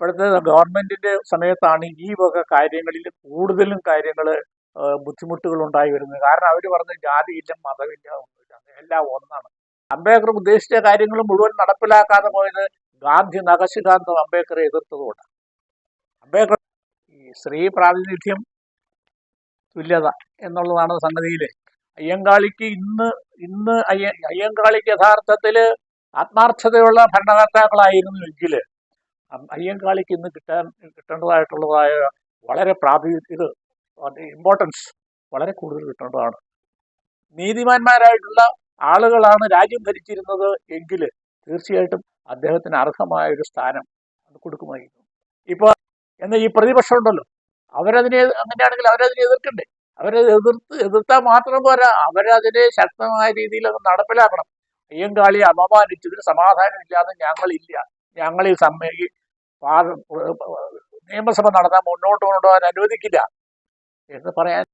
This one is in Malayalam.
ഇപ്പോഴത്തെ ഗവൺമെന്റിന്റെ സമയത്താണ് ഈ വക കാര്യങ്ങളിൽ കൂടുതലും കാര്യങ്ങൾ ബുദ്ധിമുട്ടുകൾ ഉണ്ടായി വരുന്നത്. കാരണം അവർ പറഞ്ഞ ജാതിയില്ല മതമില്ല ഒന്നുമില്ല എല്ലാം ഒന്നാണ്. അംബേദ്കർ ഉദ്ദേശിച്ച കാര്യങ്ങൾ മുഴുവൻ നടപ്പിലാക്കാതെ പോയത് ഗാന്ധി നഖശികാന്തം അംബേദ്കറെ എതിർത്തതുകൊണ്ടാണ്. അംബേദ്കർ ഈ സ്ത്രീ പ്രാതിനിധ്യം തുല്യത എന്നുള്ളതാണ് സംഗതിയിൽ അയ്യങ്കാളിക്ക് ഇന്ന് ഇന്ന് അയ്യ അയ്യങ്കാളിക്ക് യഥാർത്ഥത്തിൽ ആത്മാർത്ഥതയുള്ള ഭരണകർത്താക്കളായിരുന്നുവെങ്കിൽ അം- അയ്യങ്കാളിക്ക് ഇന്ന് കിട്ടാൻ കിട്ടേണ്ടതായിട്ടുള്ളതായ വളരെ പ്രാതി ഇത് ഇമ്പോർട്ടൻസ് വളരെ കൂടുതൽ കിട്ടേണ്ടതാണ്. നീതിമാന്മാരായിട്ടുള്ള ആളുകളാണ് രാജ്യം ഭരിച്ചിരുന്നത് എങ്കിൽ തീർച്ചയായിട്ടും അദ്ദേഹത്തിന് അർഹമായ ഒരു സ്ഥാനം അത് കൊടുക്കുമായിരുന്നു. ഇപ്പോൾ എന്നാൽ ഈ പ്രതിപക്ഷം ഉണ്ടല്ലോ അവരതിനെ അങ്ങനെയാണെങ്കിൽ അവരതിനെ എതിർക്കണ്ടേ? അവരെ എതിർത്ത് എതിർത്താൽ മാത്രം പോരാ. അവരതിനെ ശക്തമായ രീതിയിൽ അത് നടപ്പിലാക്കണം. അയ്യങ്കാളിയെ അപമാനിച്ചതിന് സമാധാനം ഇല്ലാതെ ഞങ്ങളില്ല. ഞങ്ങൾ ഈ നിയമസഭ നടത്താൻ മുന്നോട്ട് കൊണ്ടുപോകാൻ അനുവദിക്കില്ല എന്ന് പറയാൻ